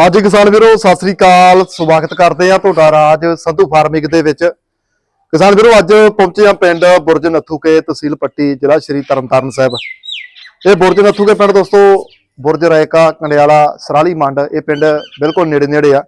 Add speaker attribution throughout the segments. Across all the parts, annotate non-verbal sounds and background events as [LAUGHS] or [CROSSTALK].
Speaker 1: ਹਾਂਜੀ ਕਿਸਾਨ ਵੀਰੋ, ਸਤਿ ਸ੍ਰੀ ਅਕਾਲ। ਸਵਾਗਤ ਕਰਦੇ ਆ ਤੁਹਾਡਾ ਰਾਜ ਸੰਧੂ ਫਾਰਮਿੰਗ ਦੇ ਵਿੱਚ। ਕਿਸਾਨ ਵੀਰੋ, ਅੱਜ ਪਹੁੰਚੇ ਆ ਪਿੰਡ ਬੁਰਜ ਨੱਥੂਕੇ ਤਹਿਸੀਲ ਪੱਟੀ, ਜ਼ਿਲ੍ਹਾ ਸ਼੍ਰੀ ਤਰਨਤਾਰਨ ਸਾਹਿਬ। ਇਹ ਬੁਰਜ ਨੱਥੂਕੇ ਪਿੰਡ ਦੋਸਤੋ, ਬੁਰਜ ਰਾਇਕਾ, ਕੰਡਿਆਲਾ, ਸਰਾਲੀ ਮੰਡ, ਇਹ ਪਿੰਡ ਬਿਲਕੁਲ ਨੇੜੇ ਨੇੜੇ ਆ।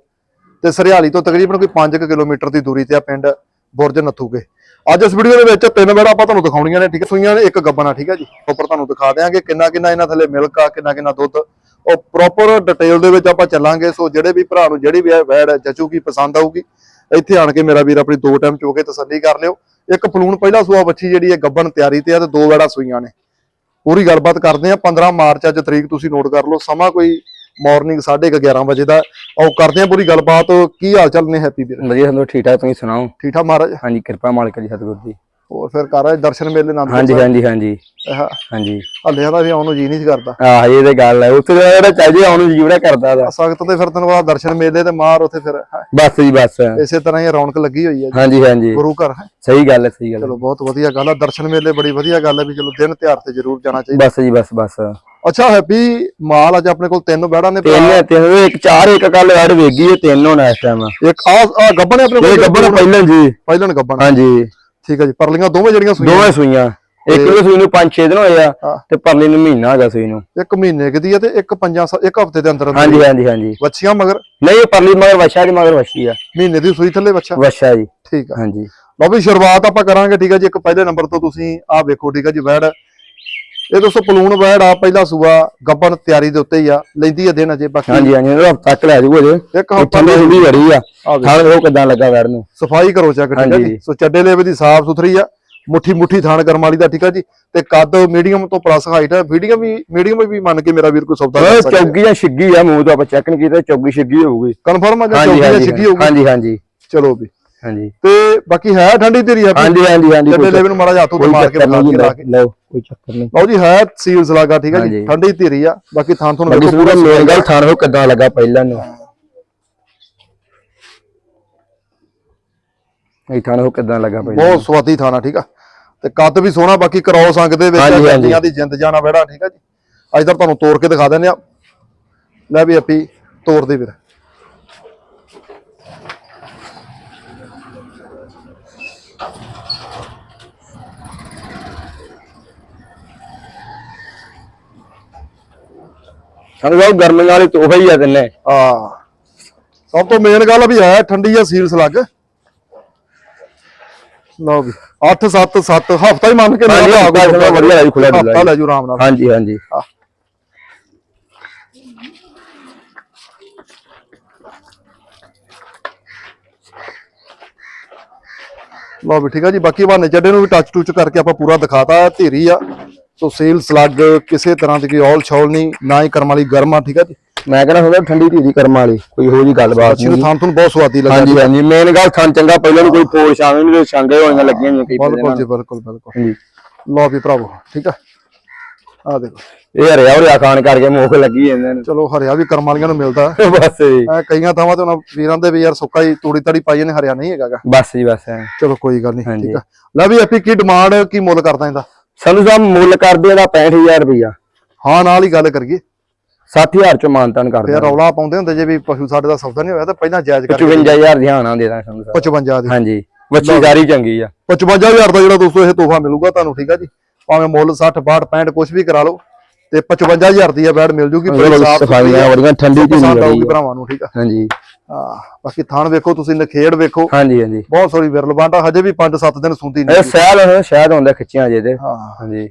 Speaker 1: ਤੇ ਸਰਿਆਲੀ ਤੋਂ ਤਕਰੀਬਨ ਕੋਈ 5 ਕਿਲੋਮੀਟਰ ਦੀ ਦੂਰੀ ਤੇ ਆ ਪਿੰਡ ਬੁਰਜ ਨੱਥੂਕੇ ਅੱਜ ਇਸ ਵੀਡੀਓ ਦੇ ਵਿੱਚ ਤਿੰਨ ਵੇੜਾ ਆਪਾਂ ਤੁਹਾਨੂੰ ਦਿਖਾਉਣੀਆਂ ਨੇ, ਠੀਕ ਹੈ? ਸੂਈਆਂ ਨੇ ਇੱਕ ਗੱਬਨ ਠੀਕ ਹੈ ਜੀ? ਉੱਪਰ ਤੁਹਾਨੂੰ ਦਿਖਾ ਦਿਆਂਗੇ ਕਿੰਨਾ ਕਿੰਨਾ ਇਹਨਾਂ ਥੱਲੇ ਮਿਲਕ ਆ ਕਿੰਨਾ ਕਿੰਨਾ ਦੁੱਧ। ਉਹ ਪ੍ਰੋਪਰ ਡਿਟੇਲ ਦੇ ਵਿੱਚ ਆਪਾਂ ਚੱਲਾਂਗੇ। ਸੋ ਜਿਹੜੇ ਵੀ ਭਰਾ ਨੂੰ ਜਿਹੜੀ ਵੀ ਇਹ ਵੈੜ ਜਚੂਗੀ ਪਸੰਦ ਆਊਗੀ ਇੱਥੇ ਆਣ ਕੇ ਮੇਰਾ ਵੀਰ ਆਪਣੀ ਦੋ ਟਾਈਮ ਚੋ ਕੇ ਤਸੱਲੀ ਕਰ ਲਿਓ। ਇੱਕ ਫਲੂਣ ਪਹਿਲਾ ਸੂਆ ਬੱਚੀ ਜਿਹੜੀ ਹੈ ਗੱਬਨ ਤਿਆਰੀ ਤੇ ਆ ਤੇ ਦੋ ਵੈੜਾ ਸੂਈਆਂ ਨੇ। ਪੂਰੀ ਗੱਲਬਾਤ ਕਰਦੇ ਆ 15 ਮਾਰਚ ਅੱਜ ਤਰੀਕ ਤੁਸੀਂ ਨੋਟ ਕਰ ਲਓ। ਸਮਾਂ ਕੋਈ ਮਾਰਨਿੰਗ 11:30 ਵਜੇ ਦਾ। ਆਓ ਕਰਦੇ ਆ ਪੂਰੀ ਗੱਲਬਾਤ। ਕੀ ਹਾਲ ਚਾਲ ਨੇ ਹੈਪੀ ਵੀਰ?
Speaker 2: ਵਧੀਆ ਤੁਹਾਨੂੰ ਠੀਕ ਠਾਕ ਤੁਸੀਂ ਸੁਣਾਓ?
Speaker 1: ਠੀਕ ਠਾਕ ਮਹਾਰਾਜ।
Speaker 2: ਹਾਂਜੀ ਕਿਰਪਾ ਮਾਲਕ ਦੀ ਸਤਿਗੁਰ ਦੀ
Speaker 1: ਹੋਰ ਫਿਰ ਕਰ ਆਏ ਦਰਸ਼ਨ ਮੇਲੇ ਨਾਲ
Speaker 2: ਹਾਂਜੀ ਹਾਂਜੀ ਹਾਂਜੀ।
Speaker 1: ਹਾਂ
Speaker 2: ਹਾਂਜੀ।
Speaker 1: ਹੱਲੇ ਦਾ ਵੀ ਆਉਣ ਨੂੰ ਜੀ ਨਹੀਂ ਸੀ ਕਰਦਾ।
Speaker 2: ਆਹ ਇਹ ਤੇ ਗੱਲ ਹੈ। ਉੱਥੇ ਤਾਂ ਜਿਹੜਾ ਚਾਹੀਦਾ ਉਹਨੂੰ ਜੀਵੜਾ ਕਰਦਾ ਦਾ
Speaker 1: ਸਖਤ ਤੇ ਫਿਰ ਤੈਨੂੰ ਪਤਾ ਦਰਸ਼ਨ ਮੇਲੇ ਤੇ ਮਾਰ ਉੱਥੇ ਫਿਰ ਹੈ।
Speaker 2: ਬਸ ਜੀ ਬਸ।
Speaker 1: ਇਸੇ ਤਰ੍ਹਾਂ ਹੀ ਰੌਣਕ ਲੱਗੀ ਹੋਈ ਹੈ ਜੀ।
Speaker 2: ਹਾਂਜੀ ਹਾਂਜੀ।
Speaker 1: ਗੁਰੂ ਘਰ ਹੈ।
Speaker 2: ਸਹੀ ਗੱਲ ਹੈ ਸਹੀ ਗੱਲ ਹੈ।
Speaker 1: ਚਲੋ ਬਹੁਤ ਵਧੀਆ ਗੱਲ ਆ। ਦਰਸ਼ਨ ਮੇਲੇ ਬੜੀ ਵਧੀਆ ਗੱਲ ਹੈ ਵੀ ਚਲੋ ਦਿਨ ਤਿਉਹਾਰ ਤੇ ਜ਼ਰੂਰ ਜਾਣਾ ਚਾਹੀਦਾ।
Speaker 2: ਬਸ ਜੀ ਬਸ ਬਸ।
Speaker 1: ਅੱਛਾ ਹੈਪੀ ਮਾਲ ਅੱਜ ਆਪਣੇ ਕੋਲ ਤਿੰਨ ਬੈੜਾਂ ਨੇ ਭਰਾ।
Speaker 2: ਤਿੰਨ ਤਿੰਨ ਇੱਕ ਚਾਰ ਇੱਕ ਕੱਲ ਵੜ ਵੇਗੀ ਹੈ ਤਿੰਨ ਹੋਣਾ ਇਸ ਟਾਈਮ
Speaker 1: ਇੱਕ ਆ ਆ ਗੱਬਣ ਹੈ ਆਪਣੇ ਕੋਲ
Speaker 2: ਗੱਬਰ ਪਹਿਲਾਂ ਜੀ।
Speaker 1: ਪਹਿਲਣ ਗੱਬਣ
Speaker 2: ਹਾਂਜੀ।
Speaker 1: ਠੀਕ ਹੈ ਜੀ ਪਰਲੀਆਂ ਦੋਵੇਂ ਜਿਹੜੀਆਂ ਸੂਈਆਂ
Speaker 2: ਦੋਵੇਂ ਸੂਈਆਂ। ਇੱਕ ਨੂੰ ਸੂਈ ਨੂੰ 5-6 ਦਿਨ ਹੋਏ
Speaker 1: ਹਾਂ।
Speaker 2: ਆ ਤੇ ਪਰਲੀ ਨੂੰ ਮਹੀਨਾ ਹੈਗਾ ਸੂਈ ਨੂੰ।
Speaker 1: ਇੱਕ ਮਹੀਨੇ ਕੁ ਦੀ ਹੈ ਤੇ ਇੱਕ ਪੰਜਾਂ ਇੱਕ ਹਫ਼ਤੇ ਦੇ ਅੰਦਰ ਅੰਦਰ
Speaker 2: ਹਾਂਜੀ ਹਾਂਜੀ ਹਾਂਜੀ।
Speaker 1: ਵੱਛੀਆਂ ਮਗਰ?
Speaker 2: ਨਹੀਂ ਪਰਲੀ ਮਗਰ ਵਛਾ ਦੀ ਮਗਰ ਵਛੀ ਆ।
Speaker 1: ਮਹੀਨੇ ਦੀ ਸੂਈ ਥੱਲੇ ਵੱਛਾ?
Speaker 2: ਵਛਾ ਜੀ।
Speaker 1: ਠੀਕ ਆ।
Speaker 2: ਹਾਂਜੀ।
Speaker 1: ਲਓ ਵੀ ਸ਼ੁਰੂਆਤ ਆਪਾਂ ਕਰਾਂਗੇ ਠੀਕ ਹੈ ਜੀ ਇੱਕ ਪਹਿਲੇ ਨੰਬਰ ਤੋਂ ਤੁਸੀਂ ਆਹ ਵੇਖੋ ਠੀਕ ਹੈ ਜੀ ਵੈੜ। ਇਹ ਦੋਸਤੋ ਪਲੂਣ ਵੈੜ ਆ ਪਹਿਲਾ ਸੂਆ ਗੱਬਨ ਤਿਆਰੀ ਦੇ ਉੱਤੇ ਹੀ ਆ ਲੈਂਦੀ ਆ ਦਿਨ ਅਜੇ ਬਾਕੀ।
Speaker 2: ਹਾਂਜੀ ਹਾਂਜੀ ਉਹ ਹਫਤਾ ਤੱਕ ਲੈ ਜੂਗਾ ਜੇ
Speaker 1: ਇੱਕ ਹਫ਼ਤਾ
Speaker 2: ਠੰਡੀ ਠੰਡੀ ਵੜੀ ਆ
Speaker 1: ਆ।
Speaker 2: ਖਾਣ ਉਹ ਕਿਦਾਂ ਲੱਗਾ ਵੈੜ ਨੂੰ।
Speaker 1: ਸਫ਼ਾਈ ਕਰੋ ਚੈੱਕ ਠੀਕ ਹੈ ਜੀ। ਸੋ ਚੱਡੇ ਲੇਵੇ ਦੀ ਸਾਫ਼ ਸੁਥਰੀ ਆ ਮੁੱਠੀ ਮੁੱਠੀ ਥਾਣ ਕਰਮ ਵਾਲੀ ਦਾ ਠੀਕ ਹੈ ਜੀ? ਤੇ ਕੱਦ ਮੀਡੀਅਮ ਤੋਂ ਪਲੱਸ ਹਾਈਟ ਹੈ ਮੀਡੀਅਮ ਵੀ ਮੀਡੀਅਮ ਵੀ ਮੰਨ ਕੇ ਮੇਰਾ ਵੀਰ ਕੋਈ ਸੌਦਾ ਕਰ ਸਕਦਾ।
Speaker 2: ਚੌਗੀ ਜਾਂ ਛਿੱਗੀ ਆ ਮੂੰਹ ਤੋਂ ਆਪਾਂ ਚੈੱਕ ਨਹੀਂ ਕੀਤਾ ਚੌਗੀ ਛਿੱਗੀ ਹੋਊਗੀ।
Speaker 1: ਕਨਫਰਮ ਆ ਜਾਂ ਚੌਕੀ ਜਾਂ ਛਿੱਗੀ ਹੋਊਗੀ?
Speaker 2: ਹਾਂਜੀ ਹਾਂਜੀ।
Speaker 1: ਚਲੋ ਵੀ।
Speaker 2: ਹਾਂਜੀ।
Speaker 1: ਤੇ ਬਾਕੀ ਹੈ ਠੰਡੀ ਤੇਰੀ ਹੈ
Speaker 2: ਹਾਂਜੀ ਹਾਂਜੀ ਹਾਂਜੀ
Speaker 1: ਚੱਡੇ ਲੇਵੇ ਨੂੰ ਮਾੜਾ ਜਿਹਾ ਹੱਥੋਂ
Speaker 2: ਕੋਈ
Speaker 1: ਮਾਰ ਕੇ
Speaker 2: ਨਹੀਂ
Speaker 1: ਕੇ ਲਾ ਕੇ
Speaker 2: ਲਓ ਕੋਈ ਚੱਕਰ ਨਹੀਂ।
Speaker 1: ਲਓ ਜੀ ਹੈ ਸੀਲਸ ਲੱਗਾ ਠੀਕ ਹੈ ਜੀ। ਠੰਡੀ ਧੀਰੀ ਆ। ਬਾਕੀ ਥਾਂ ਤੁਹਾਨੂੰ ਵੇਖੋ
Speaker 2: ਪੂਰਾ ਮੇਨ ਗੱਲ ਥਾਣ ਉਹ ਕਿਦਾਂ ਲੱਗਾ ਪਹਿਲਾਂ ਨੂੰ। ਇਹ ਥਾਣ ਉਹ ਕਿਦਾਂ ਲੱਗਾ ਪਹਿਲਾਂ
Speaker 1: ਬਹੁਤ ਸਵਾਦੀ ਥਾਣਾ ਠੀਕ ਆ? ਤੇ ਕੱਦ ਵੀ ਸੋਹਣਾ ਬਾਕੀ ਕਰਾਉ ਸੰਗ ਦੇ ਵਿੱਚ। ਜੰਦੀਆਂ ਦੀ ਜਿੰਦ ਜਾਣਾ ਬੈੜਾ ਠੀਕ ਆ ਜੀ? ਅੱਜ ਤਾਂ ਤੁਹਾਨੂੰ ਤੋੜ ਕੇ ਦਿਖਾ ਦਿੰਦੇ ਆ। ਲੈ ਵੀ ਆਪੀ ਤੋੜ ਦੇ ਵੀਰ
Speaker 2: ਸਾਨੂੰ ਉਹ ਗਰਮੀ ਵਾਲੀ ਤੋਹਫਾ ਹੀ ਆ ਦਿੰਨੇ
Speaker 1: ਆ ਸਭ ਤੋਂ ਮੇਨ ਗੱਲ ਵੀ ਹੈ ਠੰਡੀ ਆ ਸੀਲਸ ਲੱਗ ਲਓ ਵੀ 8 7 7 ਹਫਤਾ ਹੀ ਮੰਨ ਕੇ
Speaker 2: ਹਾਂਜੀ,
Speaker 1: ਮੇਰਾ
Speaker 2: ਹਫ਼ਤਾ
Speaker 1: ਭਰਾ
Speaker 2: ਚਲੋ ਵਧੀਆ ਲੈ ਜੂ ਖੁੱਲਾ ਡੁੱਲਾ
Speaker 1: ਹਫ਼ਤਾ ਲੈ ਜੂ ਆਰਾਮ ਨਾਲ।
Speaker 2: ਹਾਂਜੀ ਹਾਂਜੀ।
Speaker 1: ਲਓ ਵੀ ਠੀਕ ਆ ਜੀ ਬਾਕੀ ਬਹਾਨੇ ਚੱਡੇ ਨੂੰ ਵੀ ਟੱਚ ਟੁੱਚ ਕਰਕੇ ਆਪਾਂ ਪੂਰਾ ਦਿਖਾਤਾ ਧੀਰੀ ਆ। ਸੋ ਸੇਲ ਸਲੱਗ ਕਿਸੇ ਤਰ੍ਹਾਂ ਦੀ ਕੋਈ ਔਲ ਛੌਲ ਨਹੀਂ ਨਾ ਹੀ ਕਰਮ ਵਾਲੀ ਗਰਮ ਠੀਕ ਆ ਜੀ?
Speaker 2: ਮੈਂ ਕਹਿੰਦਾ ਹੁੰਦਾ ਠੰਡੀ ਧੀਰੀ ਕਰਮ ਵਾਲੀ ਕੋਈ ਹੋ ਜੀ ਗੱਲਬਾਤ
Speaker 1: ਅੱਛੀ
Speaker 2: ਨਹੀਂ।
Speaker 1: ਥਾਂ ਤੁਹਾਨੂੰ ਬਹੁਤ ਸਵਾਦੀ ਲੱਗਾ
Speaker 2: ਹਾਂਜੀ ਹਾਂਜੀ ਮੇਨ ਗੱਲ ਥਾਂ ਚੰਗਾ ਪਹਿਲਾਂ ਕੋਈ ਫੋਲ ਸ਼ਾਮਲ ਨਹੀਂ ਛਾਂਗੇ ਹੋਈਆਂ ਲੱਗੀਆਂ ਹੋਈਆਂ ਕਈ
Speaker 1: ਬਿਲਕੁਲ ਜੀ ਬਿਲਕੁਲ ਬਿਲਕੁਲ।
Speaker 2: ਹਾਂਜੀ।
Speaker 1: ਲਓ ਵੀ ਭਰਾਵੋ ਠੀਕ ਆ? ਆ ਦੇਖੋ।
Speaker 2: ਇਹ ਹਰਿਆ ਹਰਿਆ ਖਾਣ ਕਰਕੇ ਮੋਖ ਲੱਗੀ ਇਹਨਾਂ ਨੂੰ।
Speaker 1: ਚਲੋ ਹਰਿਆ ਵੀ ਕਰਮ ਵਾਲੀਆਂ ਨੂੰ ਮਿਲਦਾ। [LAUGHS]
Speaker 2: ਬਸ ਜੀ।
Speaker 1: ਐ ਕਈਆਂ ਥਾਵਾਂ ਤੇ ਉਹਨਾਂ ਵੀਰਾਂ ਦੇ ਵੀ ਯਾਰ ਸੁੱਕਾ ਹੀ ਤੂੜੀ ਤੜੀ ਪਾਈ ਨੇ ਹਰਿਆ ਨਹੀਂ ਹੈਗਾ ਗਾ।
Speaker 2: ਬਸ ਜੀ ਬਸ
Speaker 1: ਚਲੋ ਕੋਈ ਗੱਲ ਨਹੀਂ। ਠੀਕ ਆ। ਲੈ ਵੀ ਆਪੀ ਕੀ ਡਿਮਾਂਡ ਕੀ ਮੁੱਲ ਕਰਦਾ ਇਹਦਾ?
Speaker 2: ਸਾਨੂੰ ਸਾਹਿਬ ਮੁੱਲ ਕਰਦੇ ਦਾ 65000 ਰੁਪਇਆ
Speaker 1: ਹਾਂ ਨਾਲ ਹੀ ਗੱਲ ਕਰੀਏ।
Speaker 2: 60000 ਚੋਂ ਮਾਨਤਾਨ ਕਰਦੇ
Speaker 1: ਰੌਲਾ ਪਾਉਂਦੇ ਹੁੰਦੇ ਜੇ ਵੀ ਪਸ਼ੂ ਸਾਡੇ ਦਾ ਸੌਦਾ ਨਹੀਂ ਹੋਇਆ ਤਾਂ ਪਹਿਲਾਂ ਜਾਇਜ਼ ਕਰਕੇ
Speaker 2: 55000 ਦੀਆਂ ਆਣਾ ਦੇ ਦਾਂ ਸਾਨੂੰ ਸਾਹਿਬ
Speaker 1: 55 ਦੀ।
Speaker 2: ਹਾਂਜੀ ਵੱਛੀ ਸਾਰੀ ਚੰਗੀ ਆ।
Speaker 1: 55000 ਦਾ ਜਿਹੜਾ ਦੋਸਤੋ ਇਹ ਤੋਹਫਾ ਮਿਲੂਗਾ ਤੁਹਾਨੂੰ ਠੀਕ ਆ ਜੀ? ਭਾਵੇਂ ਮੁੱਲ 60 62 65 ਕੁਝ ਵੀ ਕਰਾ ਲਓ ਤੇ 55000 ਦੀ ਇਹ ਬੈਡ ਮਿਲ ਜੂਗੀ
Speaker 2: ਸਫਾਈਆਂ
Speaker 1: ਆ,
Speaker 2: ਬੜੀਆਂ ਠੰਡੀ ਆ।
Speaker 1: ਭਰਾਵਾਂ ਨੂੰ ਠੀਕ ਆ?
Speaker 2: ਹਾਂਜੀ।
Speaker 1: ਹਾਂ ਬਾਕੀ ਥਾਣ ਵੇਖੋ ਤੁਸੀਂ ਨਖੇੜ ਵੇਖੋ।
Speaker 2: ਹਾਂਜੀ ਹਾਂਜੀ।
Speaker 1: ਬਹੁਤ ਸੋਹਣੀ ਵਿਰਲ ਬਾਂਟਾ ਹਜੇ ਵੀ 5-7 ਦਿਨ ਸੁੰਦੀ
Speaker 2: ਇਹ
Speaker 1: ਨਹੀਂ
Speaker 2: ਸਹਿਲ ਹੁਣ ਸ਼ਾਇਦ ਹੁੰਦਾ ਖਿੱਚੀਆਂ ਜੇ ਤੇ।
Speaker 1: ਹਾਂ।
Speaker 2: ਹਾਂਜੀ।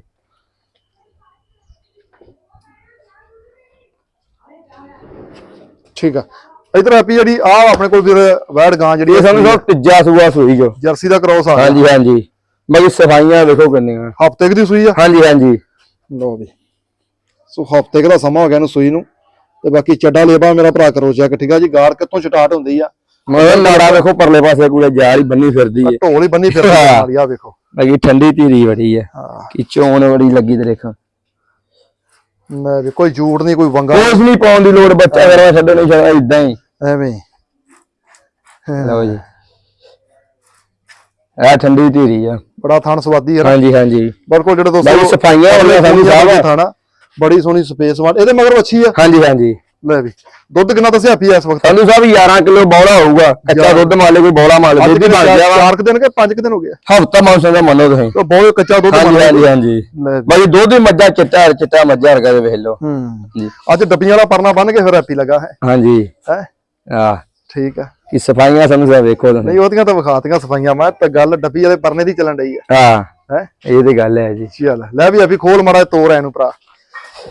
Speaker 1: ਠੀਕ ਆ। ਇਧਰ ਆਪੀ ਜਿਹੜੀ ਆ ਆਪਣੇ ਕੋਲ ਵੀਰ ਵੈੜ ਗਾਂ ਜਿਹੜੀ
Speaker 2: ਇਹ ਸਾਨੂੰ ਸਭ ਤੀਜਾ ਸੂਆ ਸੂਈ ਜੋ।
Speaker 1: ਜਰਸੀ ਦਾ ਕ੍ਰੋਸ ਆ।
Speaker 2: ਹਾਂਜੀ ਹਾਂਜੀ। ਬਾਕੀ ਸਫਾਈਆਂ ਵੇਖੋ ਕਿੰਨੀਆਂ।
Speaker 1: ਹਫ਼ਤੇ ਦੀ ਸੂਈ ਆ।
Speaker 2: ਹਾਂਜੀ ਹਾਂਜੀ।
Speaker 1: ਲੋ ਵੀ। ਸੋ ਹਫ਼ਤੇ ਦਾ ਸਮਾਂ ਹੋ ਗਿਆ ਇਹਨੂੰ ਸੂਈ ਨੂੰ। ਤੇ ਬਾਕੀ ਚੱਡਾ ਲੇਬਾ ਮੇਰਾ ਭਰਾ ਕਰੋ ਚੈੱਕ ਠੀਕ ਆ ਜੀ? ਗਾਰ ਕਿੱਥੋਂ ਸਟਾਰਟ ਹੁੰਦੀ ਆ?
Speaker 2: ਮਗਰ ਨਾੜਾ ਵੇਖੋ ਪਰਲੇ ਪਾਸੇ ਕੋਲੇ ਜਾਲ ਹੀ ਬੰਨੀ ਫਿਰਦੀ ਏ।
Speaker 1: ਢੋਲ ਹੀ ਬੰਨੀ ਫਿਰਦੀ ਆ ਨਾਲ ਆ ਵੇਖੋ।
Speaker 2: ਬਾਕੀ ਠੰਡੀ ਧੀਰੀ ਬੜੀ ਹਾਂ। ਕਿ ਚੋਣ ਬੜੀ ਲੱਗੀ ਤੇ ਦੇਖ।
Speaker 1: ਮੈਂ ਵੀ ਕੋਈ ਝੂਠ ਨਹੀਂ ਕੋਈ ਵੰਗਾ
Speaker 2: ਕੁਛ ਨਹੀਂ ਪਾਉਣ ਦੀ ਲੋੜ ਬੱਚਾ ਕਰਵਾ ਛੱਡੋ ਨਹੀਂ ਛੱਡਣਾ ਇਦਾਂ ਹੀ।
Speaker 1: ਐਵੇਂ।
Speaker 2: ਲਓ ਜੀ। ਇਹ ਠੰਡੀ ਧੀਰੀ ਆ।
Speaker 1: ਬੜਾ ਥਣ ਸਵਾਦੀ ਨਾ।
Speaker 2: ਹਾਂਜੀ ਹਾਂਜੀ।
Speaker 1: ਬਿਲਕੁਲ ਜਿਹੜੇ
Speaker 2: ਬਾਈ
Speaker 1: ਦੋਸਤੋ
Speaker 2: ਸਫਾਈਆਂ ਵਾਲੀਆਂ ਸਾਨੂੰ ਸਾਹਿਬ
Speaker 1: ਥਾਣਾ। ਬੜੀ ਸੋਹਣੀ ਸਪੇਸ ਵਾਲ ਇਹਦੇ ਮਗਰ ਵੱਛੀ ਆ।
Speaker 2: ਹਾਂਜੀ ਹਾਂਜੀ।
Speaker 1: ਲੈ ਵੀ ਦੁੱਧ ਕਿੰਨਾ ਦੱਸਿਆ ਪੀ ਇਸ ਵਕਤ?
Speaker 2: ਸੰਧੂ ਸਾਹਿਬ 11 ਕਿਲੋ ਬੌਲਾ ਹੋਊਗਾ ਕੱਚਾ। ਦੁੱਧ ਮੰਨ ਲਓ ਕੋਈ ਬੌਲਾ
Speaker 1: ਅੱਜ
Speaker 2: ਦੁੱਧ
Speaker 1: ਕਿੰਨੇ
Speaker 2: ਬਣ ਗਿਆ ਵਾ।
Speaker 1: ਚਾਰ ਕੁ ਦਿਨ ਕੇ ਪੰਜ ਕੁ ਦਿਨ ਹੋ ਗਏ?
Speaker 2: ਹਫਤਾ ਮੌਸਮ ਦਾ ਮੰਨੋ ਤੁਸੀਂ।
Speaker 1: ਤਾਂ ਬਹੁਤ ਕੱਚਾ ਦੁੱਧ
Speaker 2: ਹਾਂਜੀ ਹਾਂਜੀ। ਹਾਂਜੀ। ਬਾਈ ਦੁੱਧ ਹੀ ਮੱਝਾ ਚਿੱਟਾ ਚਿੱਟਾ ਮੱਝਾ ਵਰਗਾ ਦੇ ਵੇਖ ਲਓ।
Speaker 1: ਹੂੰ।
Speaker 2: ਜੀ।
Speaker 1: ਅੱਜ ਡੱਬੀਆਂ ਵਾਲਾ ਪਰਨਾ ਬੰਨ ਕੇ ਫਿਰ ਹੈਪੀ ਲੱਗਾ ਹੈ।
Speaker 2: ਹਾਂਜੀ।
Speaker 1: ਹੈ?
Speaker 2: ਆ
Speaker 1: ਠੀਕ ਆ।
Speaker 2: ਕੀ ਸਫਾਈਆਂ ਸੰਧੂ ਸਾਹਿਬ ਵੇਖੋ ਤੁਸੀਂ।
Speaker 1: ਨਹੀਂ ਉਹਦੀਆਂ ਤਾਂ ਵਿਖਾਤੀਆਂ ਸਫਾਈਆਂ ਮੈਂ ਤੇ ਗੱਲ ਡੱਬੀ ਵਾਲੇ ਪਰਨੇ ਦੀ ਚੱਲਣ ਡਈ ਆ।
Speaker 2: ਹਾਂ।
Speaker 1: ਹੈ?
Speaker 2: ਇਹ ਤੇ ਗੱਲ ਹੈ ਜੀ।
Speaker 1: ਚੱਲ ਲੈ ਵੀ ਹੈਪੀ ਖੋਲ ਮਾੜਾ ਤੋਰ ਐਨੂੰ ਭਰਾ।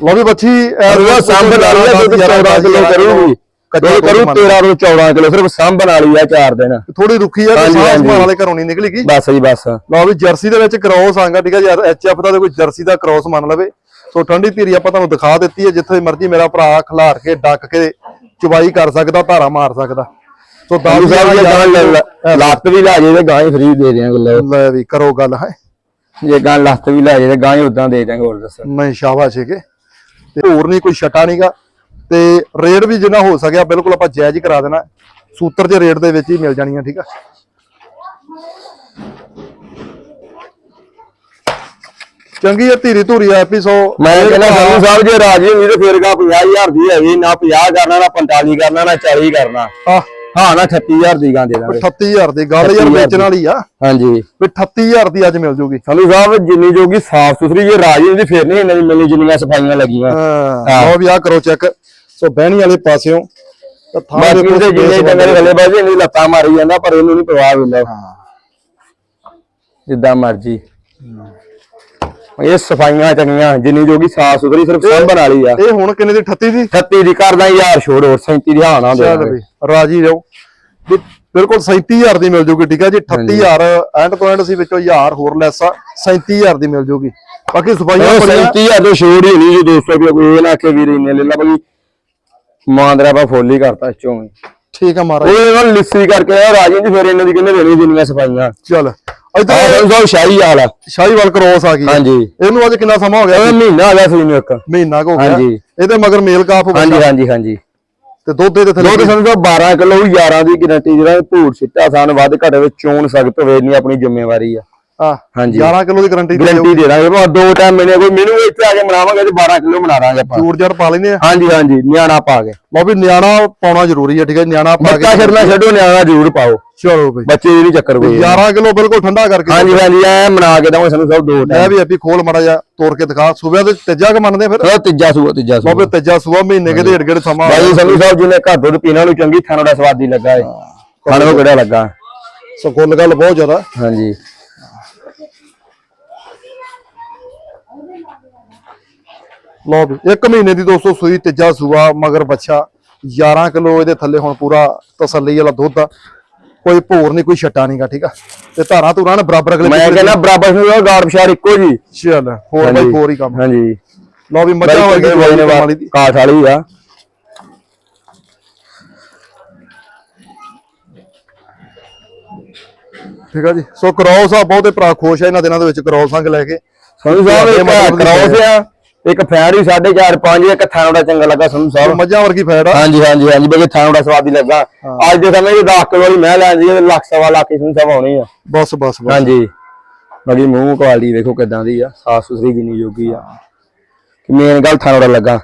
Speaker 1: ਲੋ ਵੀ ਬੱਚੀ
Speaker 2: ਉਹ ਸੰਭ ਨਾਲ ਇਹ ਦੁੱਧ 14 ਕਿਲੋ ਕਰੂਗੀ ਦੁੱਧ ਕਰੂ 13 ਤੋਂ 14 ਕਿਲੋ ਸਿਰਫ ਸੰਭ ਨਾਲ ਹੀ ਆ ਚਾਰ ਦਿਨ।
Speaker 1: ਥੋੜੀ ਰੁੱਖੀ ਆ। ਸੰਭਾਲ ਵਾਲੇ ਘਰੋਂ ਨਹੀਂ ਨਿਕਲੀ ਗਈ।
Speaker 2: ਬਸ ਜੀ ਬਸ।
Speaker 1: ਵੀ ਜਰਸੀ ਦੇ ਵਿੱਚ ਕ੍ਰੋਸ ਆਂਗਾ ਠੀਕ ਹੈ ਯਾਰ ਐਚਐਫ ਦਾ ਕੋਈ ਜਰਸੀ ਦਾ ਕ੍ਰੋਸ ਮੰਨ ਲਵੇ। ਸੋ ਠੰਡੀ ਧੀਰੀ ਆਪਾਂ ਤੁਹਾਨੂੰ ਦਿਖਾ ਦਿੱਤੀ ਹੈ ਜਿੱਥੇ ਮਰਜ਼ੀ ਮੇਰਾ ਭਰਾ ਖਿਲਾਰ ਕੇ ਡੱਕ ਕੇ ਚੁਬਾਈ ਕਰ ਸਕਦਾ ਧਾਰਾ ਮਾਰ ਸਕਦਾ। ਸੋ ਦਾਸ
Speaker 2: ਸਾਹਿਬ ਜੇ ਗਾਂ ਲੱਤ ਵੀ ਲਾ ਜੇ ਤੇ ਗਾਂ ਹੀ ਫ੍ਰੀ ਦੇ ਦਿਆਂਗੇ ਲੈ।
Speaker 1: ਲੈ ਵੀ ਕਰੋ ਗੱਲ ਹੈ।
Speaker 2: ਜੇ ਗਾਂ ਲੱਤ ਵੀ ਲੈ ਜੇ ਤੇ ਗਾਂ ਹੀ ਉਦਾਂ ਦੇ ਦਿਆਂਗੇ ਹੋਰ ਦੱਸੋ।
Speaker 1: ਨਹੀਂ ਸ਼ਾਬਾਸ਼ ਹੈਗੇ ਤੇ ਹੋਰ ਨਹੀਂ ਕੋਈ ਛਟਾ ਨਹੀਂਗਾ ਤੇ ਰੇਟ ਵੀ ਜਿੰਨਾ ਹੋ ਸਕਿਆ ਬਿਲਕੁਲ ਆਪਾਂ ਜਾਇਜ਼ ਹੀ ਕਰਾ ਦੇਣਾ। ਸੂਤਰ ਦੇ ਰੇਟ ਦੇ ਵਿੱਚ ਹੀ ਮਿਲ ਜਾਣੀਆਂ ਠੀਕ ਆ? ਚੰਗੀ ਹੈ ਧੀਰੀ ਧੂਰੀ ਆ ਐਪੀਸੋ
Speaker 2: ਮੈਂ ਕਹਿੰਦਾ ਸੰਧੂ ਸਾਹਿਬ ਜੇ ਰਾਜੀ ਹੋਈ ਤੇ ਫਿਰ ਗਾ 50000 ਦੀ ਹੈਗੀ ਨਾ 50 ਕਰਨਾ ਨਾ 45 ਕਰਨਾ ਨਾ 40 ਕਰਨਾ।
Speaker 1: ਆ
Speaker 2: ਹਾਂ ਨਾ 38000 ਦੀ ਗਾਂ ਦੇ ਦਾਂਗੇ।
Speaker 1: 38000 ਦੀ ਗੱਲ ਯਾਰ
Speaker 2: 38,000
Speaker 1: ਵੇਚਣ ਵਾਲੀ ਆ।
Speaker 2: ਹਾਂਜੀ।
Speaker 1: ਵੀ 38000 ਦੀ ਅੱਜ ਮਿਲ ਜੂਗੀ।
Speaker 2: ਸੰਧੂ ਸਾਹਿਬ ਜਿੰਨੀ ਜੋਗੀ ਸਾਫ਼ ਸੁਥਰੀ ਜੇ ਰਾਜੀ ਹੁੰਦੀ ਫਿਰ ਨਹੀਂ ਇਹਨਾਂ ਦੀ ਮੈਨੂੰ ਜਿੰਨੀਆਂ ਸਫਾਈਆਂ ਲੱਗੀਆਂ।
Speaker 1: ਹਾਂ ਲਓ ਵੀ ਆ ਕਰੋ ਚੈੱਕ। ਸੋ ਬਹਿਣੀ ਵਾਲੇ ਪਾਸਿਓਂ ਤਾਂ ਥਾਂ ਦੇਖੋ
Speaker 2: ਉਹਦੇ ਜਿੰਨੇ ਡੰਗਰ ਥੱਲੇ ਬਾਜੀ ਇਹਨੂੰ ਲੱਤਾਂ ਮਾਰੀ ਜਾਂਦਾ ਪਰ ਇਹਨੂੰ ਨਹੀਂ ਪ੍ਰਵਾਹ ਹੁੰਦਾ। ਜਿੱਦਾਂ ਮਰਜ਼ੀ। ਇਹ ਸਫਾਈਆਂ ਚੰਗੀਆਂ ਜਿੰਨੀ ਜੋਗੀ ਸਾਫ਼ ਸੁਥਰੀ ਸਿਰਫ ਸੰਭਣ ਵਾਲੀ ਆ।
Speaker 1: ਇਹ ਹੁਣ ਕਿੰਨੇ ਦੀ? 38 ਦੀ?
Speaker 2: 38 ਦੀ ਕਰਦਾ ਯਾਰ ਛੋੜ ਹੋਰ 37 ਦੀ ਹਾਂ ਨਾ ਦੇ
Speaker 1: ਚੱਲ ਵੀ ਰਾਜੀ ਰਹੋ। ਬਿਲਕੁਲ 37000 ਦੀ ਮਿਲ ਜੂਗੀ ਠੀਕ ਹੈ ਜੀ? 38000 ਐਂਡ ਤੋਂ ਐਂਡ ਸੀ ਵਿੱਚੋਂ 1000 ਹੋਰ ਲੈਸ ਆ 37000 ਦੀ ਮਿਲ ਜੂਗੀ। ਬਾਕੀ ਸਫਾਈਆਂ ਬੜੀਆਂ
Speaker 2: 37000 ਤੋਂ ਛੋੜ ਹੀ ਨਹੀਂ ਜੀ 200 ਰੁਪਏ ਕੋਈ ਇਹ ਨਾ ਕਿ ਵੀਰ ਇੰਨੇ ਲੈ ਲਾ ਬਈ। ਮਾਂਦਰਾ ਬਾ ਫੁੱਲ ਕਰਤਾ ਚੋਂ
Speaker 1: ਠੀਕ ਆ ਮਹਾਰਾਜ।
Speaker 2: ਉਹ ਇਹਨਾਂ ਲਿੱਸੀ ਕਰਕੇ ਆ ਰਾਜੀ ਜੀ ਫਿਰ ਇਹਨਾਂ ਦੀ ਕਿੰਨੇ ਦੇਣੀ ਜਿੰਨੀਆਂ ਸਫਾਈਆਂ।
Speaker 1: ਚੱਲ ਇਧਰ
Speaker 2: ਸਾਹਿਬ ਸ਼ਾਹੀ ਵਾਲਾ
Speaker 1: ਸ਼ਾਹੀਵਾਲ ਕ੍ਰੋਸ ਆ ਗਈ। ਆ।
Speaker 2: ਹਾਂਜੀ।
Speaker 1: ਇਹਨੂੰ ਅੱਜ ਕਿੰਨਾ ਸਮਾਂ ਹੋ ਗਿਆ?
Speaker 2: ਇਹ ਮਹੀਨਾ ਆ ਗਿਆ ਸੀ ਨੂੰ ਇੱਕ।
Speaker 1: ਮਹੀਨਾ ਕੁ ਹੋ ਗਿਆ।
Speaker 2: ਹਾਂਜੀ।
Speaker 1: ਇਹਦੇ ਮਗਰ ਮੇਲ ਕਾਫ
Speaker 2: ਹਾਂਜੀ ਹਾਂਜੀ ਹਾਂਜੀ।
Speaker 1: ਤੇ ਦੁੱਧ ਦੇ ਥੱਲੇ
Speaker 2: ਦੁੱਧ ਸਾਹਿਬ 12 ਕਿਲੋ 11 ਦੀ ਗਾਰੰਟੀ ਜਿਹੜਾ ਭੂਰ ਸਿੱਟਾ ਸਾਨ ਵੱਧ ਘੱਟ ਵਿੱਚ ਚੋਣ ਸਖਤ ਹੋਵੇ ਨਹੀਂ ਆਪਣੀ ਜ਼ਿੰਮੇਵਾਰੀ ਆ
Speaker 1: ਆ।
Speaker 2: ਹਾਂਜੀ।
Speaker 1: 11 ਕਿਲੋ ਦੀ ਗਾਰੰਟੀ
Speaker 2: ਗਾਰੰਟੀ ਦੇ ਦਾਂਗੇ ਭਾਵੇਂ ਦੋ ਟਾਈਮ ਮੈਨੇ ਕੋਈ ਮੈਨੂੰ ਇੱਥੇ ਆ ਕੇ ਮਨਾਵਾਂਗੇ ਤੇ 12 ਕਿਲੋ ਬਣਾ ਦਾਂਗੇ ਆਪਾਂ।
Speaker 1: ਚੂੜ ਜੜ ਪਾ ਲੈਨੇ ਆ?
Speaker 2: ਹਾਂਜੀ ਹਾਂਜੀ ਨਿਆਣਾ ਪਾ ਕੇ।
Speaker 1: ਲਓ ਵੀ ਨਿਆਣਾ ਪਾਉਣਾ ਜ਼ਰੂਰੀ ਹੈ ਠੀਕ ਹੈ ਨਿਆਣਾ ਪਾ
Speaker 2: ਬੱਚਾ
Speaker 1: ਕੇ
Speaker 2: ਛੱਡਣਾ ਛੱਡੋ ਨਿਆਣਾ ਜ਼ਰੂਰ ਪਾਓ।
Speaker 1: ਚਲੋ ਬਈ।
Speaker 2: ਬੱਚੇ ਦੀ ਨਹੀਂ ਚੱਕਰ ਕੋਈ
Speaker 1: 11 ਕਿਲੋ ਬਿਲਕੁਲ ਠੰਡਾ ਕਰਕੇ
Speaker 2: ਹਾਂਜੀ ਹਾਂਜੀ ਐ ਮਨਾ ਕੇ ਦਵਾਂਗੇ ਸਾਨੂੰ ਸਭ ਦੋ
Speaker 1: ਮੈਂ
Speaker 2: ਟਾਈਮ
Speaker 1: ਵੀ ਅੱਪੀ ਖੋਲ ਮੜਾ ਜਾ ਤੋੜ ਕੇ ਦਿਖਾ। ਸੂਬਿਆਂ ਦੇ ਤੀਜਾ ਕਿ ਮੰਨਦੇ ਫਿਰ?
Speaker 2: ਉਹ ਤੀਜਾ ਸੂਆ ਤੀਜਾ ਸੂਆ
Speaker 1: ਬਾਬੇ ਤੀਜਾ ਸੂਆ ਮਹੀਨੇ ਕੇ ਢੇੜ ਗੇੜ ਸਮਾਂ
Speaker 2: ਬਾਈ ਸੰਧੂ ਸਾਹਿਬ ਜਿਹਨੇ ਘਰ ਦੁੱਧ ਪੀਣਾ ਨੂੰ ਚੰਗੀ ਥਾਣਾ ਦਾ ਸਵਾਦੀ ਲੱਗਾ ਏ। ਖਾਣੇ ਨੂੰ ਕਿਹੜਾ ਲੱਗਾ?
Speaker 1: ਸੋ ਗੱਲ ਬਹੁਤ ਜ਼ਿਆਦਾ।
Speaker 2: ਹਾਂਜੀ।
Speaker 1: ਲਓ ਵੀ ਇੱਕ ਮਹੀਨੇ ਦੀ ਦੋਸਤੋ ਸੂਈ ਤੀਜਾ ਸੂਆ ਮਗਰ ਬੱਚਾ 11 ਕਿਲੋ ਇਹਦੇ ਥੱਲੇ ਹੁਣ ਪੂਰਾ ਤਸੱਲੀ ਵਾਲਾ ਦੁੱਧ ਆ। ਕੋਈ ਭੋਰ ਨਹੀਂ ਕੋਈ ਛੱਟਾ ਨਹੀਂਗਾ ਠੀਕ ਆ? ਤੇ ਧਾਰਾਂ ਧੂਰਾਂ ਨੇ ਬਰਾਬਰ ਅਗਲੇ
Speaker 2: ਮੈਂ ਕਹਿੰਦਾ ਬਰਾਬਰ ਨੂੰ ਗਾੜ ਪਛਾੜ ਇੱਕੋ ਜੀ।
Speaker 1: ਚੱਲ ਹੋਰ ਬਾਈ ਹੋਰ ਹੀ ਕੰਮ।
Speaker 2: ਹਾਂਜੀ।
Speaker 1: ਲਓ ਵੀ ਮੱਝਾਂ ਵਰਗੀ
Speaker 2: ਕਾਠ ਵਾਲੀ ਆ।
Speaker 1: ਠੀਕ ਆ ਜੀ। ਸੋ ਕ੍ਰੋਸ ਆ ਬਹੁਤੇ ਭਰਾ ਖੁਸ਼ ਆ ਇਹਨਾਂ ਦਿਨਾਂ ਦੇ ਵਿੱਚ ਕ੍ਰੋਸ ਅੰਗ ਲੈ ਕੇ।
Speaker 2: ਸੰਧੂ ਸਾਹਿਬ ਕਰਾਉਸ ਆ। ਇੱਕ ਫੈਰੀ 4.5 5 ਇੱਕ ਥਾਣਾ ਦਾ ਚੰਗਾ ਲੱਗਾ ਸੰਧੂ ਸਾਹਿਬ
Speaker 1: ਮੱਝਾਂ ਵਰਗੀ ਫੈੜ ਆ।
Speaker 2: ਹਾਂਜੀ ਹਾਂਜੀ ਹਾਂਜੀ ਬਈ ਥਾਣਾ ਦਾ ਸਵਾਦੀ ਲੱਗਾ। ਅੱਜ ਦੇ ਸਮੇਂ 'ਚ 10 ਕਿਲੋ ਵਾਲੀ ਮੈਂ ਲੈਂਦੀ ਹੈ ਲੱਖ ਸਵਾ ਲੱਖ ਸੰਧੂ ਸਾਹਿਬ ਆਉਣੀ ਆ।
Speaker 1: ਬਸ ਬਸ
Speaker 2: ਹਾਂਜੀ। ਬਾਕੀ ਮੂੰਹ ਕੁਆਲਿਟੀ ਵੇਖੋ ਕਿਦਾਂ ਦੀ ਆ ਸਾਫ਼ ਸੁਥਰੀ ਜਿੰਨੀ ਜੋਗੀ ਆ। ਕਿ ਮੇਨ ਗੱਲ ਥਾਣਾ ਦਾ ਲੱਗਾ।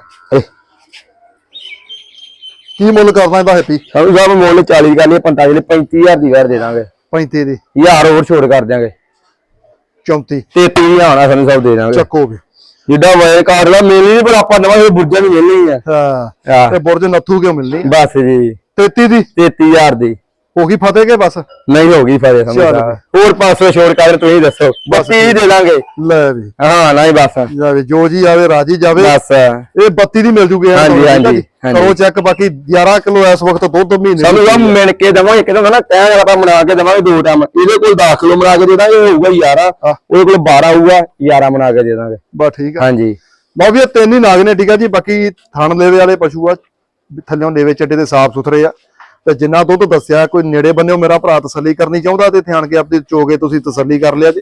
Speaker 1: ਕੀ ਮੁੱਲ ਕਰਦਾ ਇਹਦਾ ਹੈਪੀ?
Speaker 2: ਸੰਧੂ ਸਾਹਿਬ ਮੁੱਲ 40 ਕਰ ਲਈ 45 ਲਈ 35000 ਦੀ ਕਰ ਦੇ ਦਾਂਗੇ।
Speaker 1: 35 ਦੀ।
Speaker 2: ਯਾਰ ਹੋਰ ਛੋੜ ਕਰ ਦਿਆਂਗੇ।
Speaker 1: 34
Speaker 2: 33000 ਆ ਸੰਧੂ ਸਾਹਿਬ ਦੇ ਦਾਂਗੇ।
Speaker 1: ਚੱਕੋ ਵੀ
Speaker 2: ਜਿੱਦਾਂ ਵੇ ਕਾਰਡ ਦਾ ਮਿਲਣੀ ਨੀ, ਪਰ ਆਪਾਂ ਨਵਾਂ ਇਹ ਬੁੱਝਾ ਨਹੀਂ ਮਿਲਣੀ ਆ।
Speaker 1: ਹਾਂ। ਤੇ ਬੁਰਜ ਨੱਥੂ ਕਿਉਂ ਮਿਲਣੀ
Speaker 2: ਬਸ ਜੀ।
Speaker 1: 33 ਦੀ?
Speaker 2: 33000 ਦੀ।
Speaker 1: ਹੋ ਗਈ ਫਤਿਹ ਕੇ ਬਸ?
Speaker 2: ਨਹੀਂ ਹੋ ਗਈ ਫਾਇਦੇ ਸਮਝ
Speaker 1: ਚੱਲ।
Speaker 2: ਆ ਹੋਰ ਪਾਸੇ ਛੋੜ ਕਰ ਤੁਸੀਂ ਦੱਸੋ। ਬਸ ਹੀ ਦੇ ਦਾਂਗੇ
Speaker 1: ਲੈ ਵੀ।
Speaker 2: ਹਾਂ ਨਹੀਂ ਬਸ।
Speaker 1: ਜਾਵੇ ਜੋ ਜੀ ਆਵੇ ਰਾਜੀ ਜਾਵੇ।
Speaker 2: ਬਸ।
Speaker 1: ਇਹ 32 ਦੀ ਮਿਲ ਜੂਗੀ।
Speaker 2: ਹਾਂਜੀ, ਹਾਂਜੀ, ਹਾਂਜੀ।
Speaker 1: ਕਰੋ ਚੈੱਕ ਬਾਕੀ 11 ਕਿਲੋ ਇਸ ਵਕਤ ਦੁੱਧ ਮਹੀਨੇ
Speaker 2: ਸਾਨੂੰ ਤਾਂ ਮਿਲ ਕੇ ਦਵਾਂਗੇ। ਕਿਤੇ ਨਾ ਕਹਿ ਆਪਾਂ ਬਣਾ ਕੇ ਦਵਾਂਗੇ ਦੋ ਟਾਈਮ ਇਹਦੇ ਕੋਲ 10 ਕਿਲੋ ਬਣਾ ਕੇ ਦੇ ਦਾਂਗੇ ਇਹ ਹੋਊਗਾ 11
Speaker 1: ਆਹ।
Speaker 2: ਉਹਦੇ ਕੋਲ 12 ਹੋਊਗਾ 11 ਬਣਾ ਕੇ ਦੇ ਦਾਂਗੇ।
Speaker 1: ਬਸ ਠੀਕ ਆ।
Speaker 2: ਹਾਂਜੀ।
Speaker 1: ਲਓ ਵੀ ਇਹ ਤਿੰਨ ਹੀ ਨਾਗ ਨੇ ਠੀਕ ਆ ਜੀ। ਬਾਕੀ ਥਣ ਲੇਵੇ ਵਾਲੇ ਪਸ਼ੂ ਆ ਥੱਲਿਓਂ ਲੇਵੇ ਚੱਡੇ ਦੇ ਸਾਫ਼ ਸੁਥਰੇ ਆ। ਤੇ ਜਿੰਨਾ ਦੁੱਧ ਦੱਸਿਆ ਕੋਈ ਨੇੜੇ ਬੰਨਿਓ ਮੇਰਾ ਭਰਾ ਤਸੱਲੀ ਕਰਨੀ ਚਾਹੁੰਦਾ ਤੇ ਧਿਆਨ ਕੇ ਆਪਦੀ ਚੋਗੇ ਤੁਸੀਂ ਤਸੱਲੀ ਕਰ ਲਿਆ ਜੀ।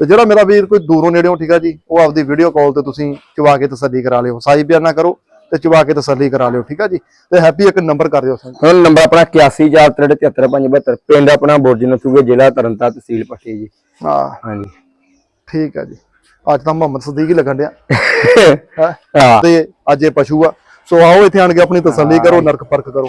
Speaker 1: ਤੇ ਜਿਹੜਾ ਮੇਰਾ ਵੀਰ ਕੋਈ ਦੂਰੋਂ ਨੇੜਿਓਂ ਠੀਕ ਆ ਜੀ ਉਹ ਆਪਦੀ ਵੀਡੀਓ ਕਾਲ ਤੇ ਤੁਸੀਂ ਚਵਾ ਕੇ ਤਸੱਲੀ ਕਰਾ ਲਿਓ। ਸਾਈ ਬਿਆਨ ਨਾ ਕਰੋ ਤੇ ਚਵਾ ਕੇ ਤਸੱਲੀ ਕਰਾ ਲਿਓ ਠੀਕ ਆ ਜੀ। ਤੇ ਹੈਪੀ ਇੱਕ ਨੰਬਰ ਕਰ ਦਿਓ ਸਾਨੂੰ।
Speaker 2: ਹੁਣ ਨੰਬਰ ਆਪਣਾ 8143737572 ਪਿੰਡ ਆਪਣਾ ਬੁਰਜ ਨਸੂਗੇ ਜ਼ਿਲ੍ਹਾ ਤਰਨਤਾਰਨ ਤਹਿਸੀਲ ਪੱਟੀ ਜੀ।
Speaker 1: ਹਾਂ।
Speaker 2: ਹਾਂਜੀ।
Speaker 1: ਠੀਕ ਆ ਜੀ। ਅੱਜ ਤਾਂ ਮੁਹੰਮਦ ਸਦੀਕ ਹੀ ਲੱਗਣ ਡਿਆ। [LAUGHS] ਤੇ ਅੱਜ ਇਹ ਪਸ਼ੂ ਆ। ਸੋ ਆਓ ਇੱਥੇ ਆਣ ਕੇ ਆਪਣੀ ਤਸੱਲੀ ਕਰੋ ਨਰਕ ਪਰਖ ਕਰੋ।